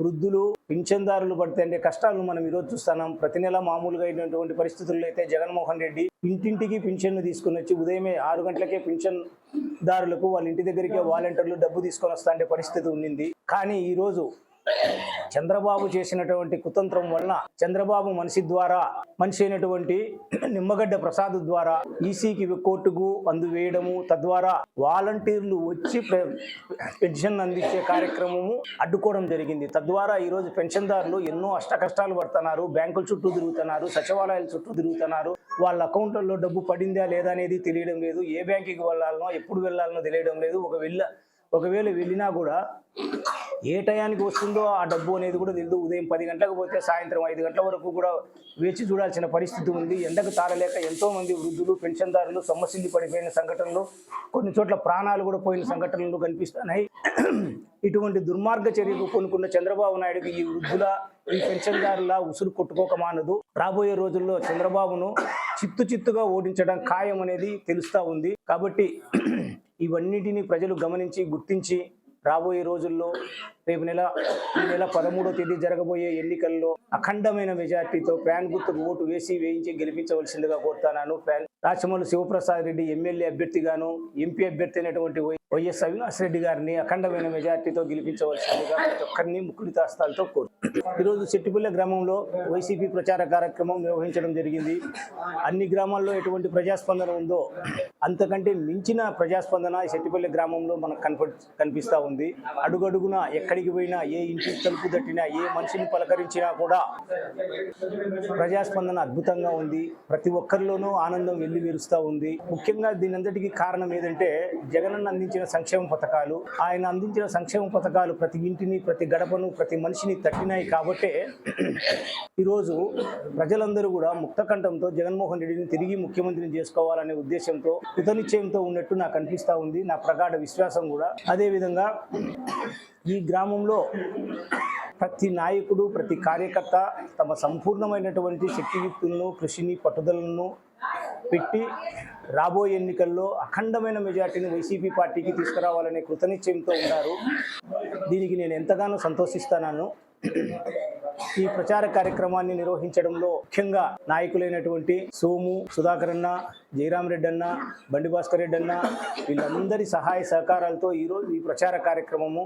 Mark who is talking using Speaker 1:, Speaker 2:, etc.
Speaker 1: వృద్ధులు పింఛన్దారులు పడితే కష్టాలను మనం ఈరోజు చూస్తున్నాం. ప్రతి నెల మామూలుగా అయినటువంటి పరిస్థితుల్లో అయితే జగన్మోహన్ రెడ్డి ఇంటింటికి పింఛన్ను తీసుకుని వచ్చి ఉదయమే ఆరు గంటలకే పింఛన్ దారులకు వాళ్ళ ఇంటి దగ్గరికే వాలంటీర్లు డబ్బు తీసుకొని వస్తా పరిస్థితి ఉండింది. కానీ ఈరోజు చంద్రబాబు చేసినటువంటి కుతంత్రం వలన చంద్రబాబు మనిషి ద్వారా మనిషి అయినటువంటి నిమ్మగడ్డ ప్రసాద్ ద్వారా ఈసీకి కోర్టుకు అందువేయడము తద్వారా వాలంటీర్లు వచ్చి పెన్షన్ అందించే కార్యక్రమము అడ్డుకోవడం జరిగింది. తద్వారా ఈరోజు పెన్షన్దారులు ఎన్నో అష్ట కష్టాలు పడుతున్నారు. బ్యాంకుల చుట్టూ తిరుగుతున్నారు సచివాలయాల చుట్టూ తిరుగుతున్నారు. వాళ్ళ అకౌంట్లలో డబ్బు పడిందా లేదా అనేది తెలియడం లేదు. ఏ బ్యాంకుకి వెళ్ళాలనో ఎప్పుడు వెళ్ళాలనో తెలియడం లేదు. ఒక వెళ్ళ ఒకవేళ వెళ్ళినా కూడా ఏ టయానికి వస్తుందో ఆ డబ్బు అనేది కూడా తెలియదు. ఉదయం పది గంటలకు పోతే సాయంత్రం ఐదు గంటల వరకు కూడా వేచి చూడాల్సిన పరిస్థితి ఉంది. ఎండకు తారలేక ఎంతో మంది వృద్ధులు పెన్షన్దారులు సమస్యలు పడిపోయిన సంఘటనలు కొన్ని చోట్ల ప్రాణాలు కూడా పోయిన సంఘటనలు కనిపిస్తున్నాయి. ఇటువంటి దుర్మార్గ చర్యకు కొనుక్కున్న చంద్రబాబు నాయుడుకి ఈ వృద్ధుల ఈ పెన్షన్దారుల ఉసురు కొట్టుకోక మానదు. రాబోయే రోజుల్లో చంద్రబాబును చిత్తు చిత్తుగా ఓడించడం ఖాయం అనేది తెలుస్తూ ఉంది. కాబట్టి ఇవన్నిటిని ప్రజలు గమనించి గుర్తించి రాబోయే రోజుల్లో రేపు నెల ఈ నెల పదమూడో తేదీ జరగబోయే ఎన్నికల్లో అఖండమైన మెజార్టీతో ప్యాన్ గుర్తుకు ఓటు వేసి వేయించి గెలిపించవలసిందిగా కోరుతాను ప్యాన్ రాచమల్లు శివప్రసాద్ రెడ్డి ఎమ్మెల్యే అభ్యర్థిగాను ఎంపీ అభ్యర్థి అయినటువంటి వైఎస్ అవినాష్ రెడ్డి గారిని అఖండమైన మెజార్టీతో గెలిపించవలసిందిగా ప్రతి ఒక్కరిని ముక్కుడి తాస్తాలతో కోరు ఈరోజు చెట్టిపల్లె గ్రామంలో వైసీపీ ప్రచార కార్యక్రమం నిర్వహించడం జరిగింది. అన్ని గ్రామాల్లో ఎటువంటి ప్రజాస్పందన ఉందో అంతకంటే మించిన ప్రజాస్పందన ఈ గ్రామంలో మనకు కనప కనిపిస్తూ ఉంది. అడుగడుగున ఎక్కడికి పోయినా ఏ ఇంటి తలుపు తట్టినా ఏ మనిషిని పలకరించినా కూడా ప్రజాస్పందన అద్భుతంగా ఉంది. ప్రతి ఒక్కరిలోనూ ఆనందం వెల్లి విరుస్తూ ఉంది. ముఖ్యంగా దీని అంతటికి కారణం ఏదంటే జగనన్న అందించిన సంక్షేమ పథకాలు ఆయన అందించిన సంక్షేమ పథకాలు ప్రతి ఇంటిని ప్రతి గడపను ప్రతి మనిషిని తట్టినాయి కాబట్టే ఈరోజు ప్రజలందరూ కూడా ముక్తకంఠంతో జగన్మోహన్ రెడ్డిని తిరిగి ముఖ్యమంత్రిని చేసుకోవాలనే ఉద్దేశంతో కృతనిశ్చయంతో ఉన్నట్టు నాకు అనిపిస్తూ ఉంది నా ప్రగాఢ విశ్వాసం కూడా. అదేవిధంగా ఈ గ్రామంలో ప్రతి నాయకుడు ప్రతి కార్యకర్త తమ సంపూర్ణమైనటువంటి శక్తియుక్తులను కృషిని పట్టుదలను పెట్టి రాబోయే ఎన్నికల్లో అఖండమైన మెజార్టీని వైసీపీ పార్టీకి తీసుకురావాలనే కృతనిశ్చయంతో ఉన్నారు. దీనికి నేను ఎంతగానో సంతోషిస్తున్నాను. ఈ ప్రచార కార్యక్రమాన్ని నిర్వహించడంలో ముఖ్యంగా నాయకులైనటువంటి సోము సుధాకర్ అన్న జయరాం రెడ్డి అన్న బండి భాస్కర్ రెడ్డి అన్న వీళ్ళందరి సహాయ సహకారాలతో ఈరోజు ఈ ప్రచార కార్యక్రమము